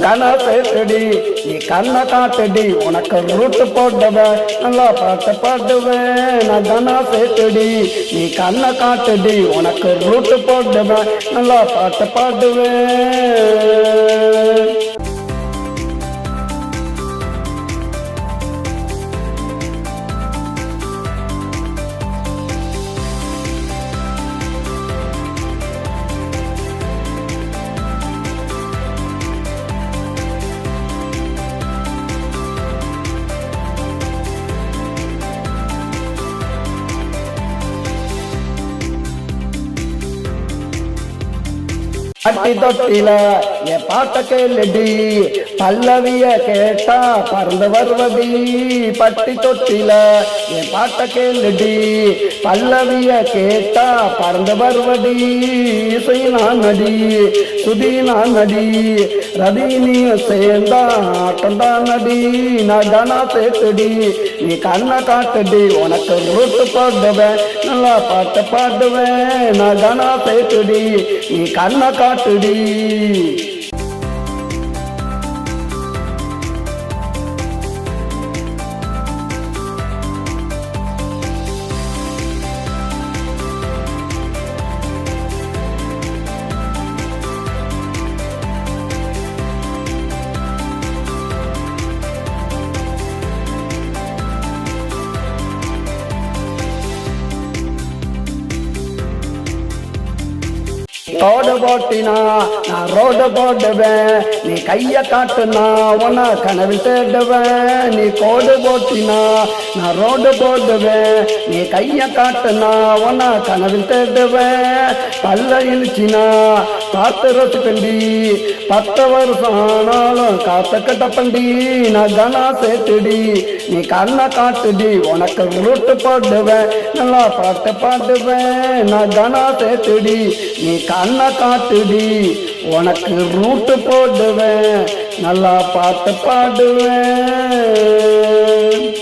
கண்ணா பேசடி நீ கண்ணை காட்டடி உனக்கு ரூட்டு போடுவேன் நல்லா பாட்டு பாடுவேன் நான் கண்ணா பேசடி நீ கண்ணை காட்டடி உனக்கு ரூட்டு போடுவேன் நல்லா பாட்டு பாடுவேன் பட்டி தொட்டில என் பாட்ட கேளுடி. பல்லவிய கேட்டா பறந்து வருவதி பட்டி தொட்டில என் பாட்ட கேளுடி. பல்லவிய கேட்டா பறந்து வருவடி. இசை நான் நடி சுதி நான் நடி ரதினிய சேர்ந்தா ஆட்டம்தான் நடி நான் சேர்த்துடி நீ கண்ணை காட்டுடி. உனக்கு ரூட்டு பாடுவேன் நல்லா பாட்டு பாடுவேன். நான் சேர்த்துடி நீ கண்ணை காட்டுடி ரோடு போட்டினா நான் ரோடு போடுவேன். நீ கைய காட்டுனா உன கனவில் தேடுவேன். நீ கோடு போட்டினா நான் ரோடு போடுவேன். நீ கைய காட்டுனா உன கனவில் தேடுவேன். பல்ல இழுச்சினா காத்து பண்டி பத்து வருஷம் ஆனாலும் காத்த கட்டப்பண்டி. நான் கனா சேர்த்துடி. நீ கண்ணை காட்டுடி. உனக்கு ரூட்டு போடுவேன். நல்லா பாட்டு பாடுவேன். நான் கனா சேர்த்துடி. நீ கண்ணை காட்டுடி. உனக்கு ரூட்டு போடுவேன். நல்லா பார்த்து பாடுவேன்.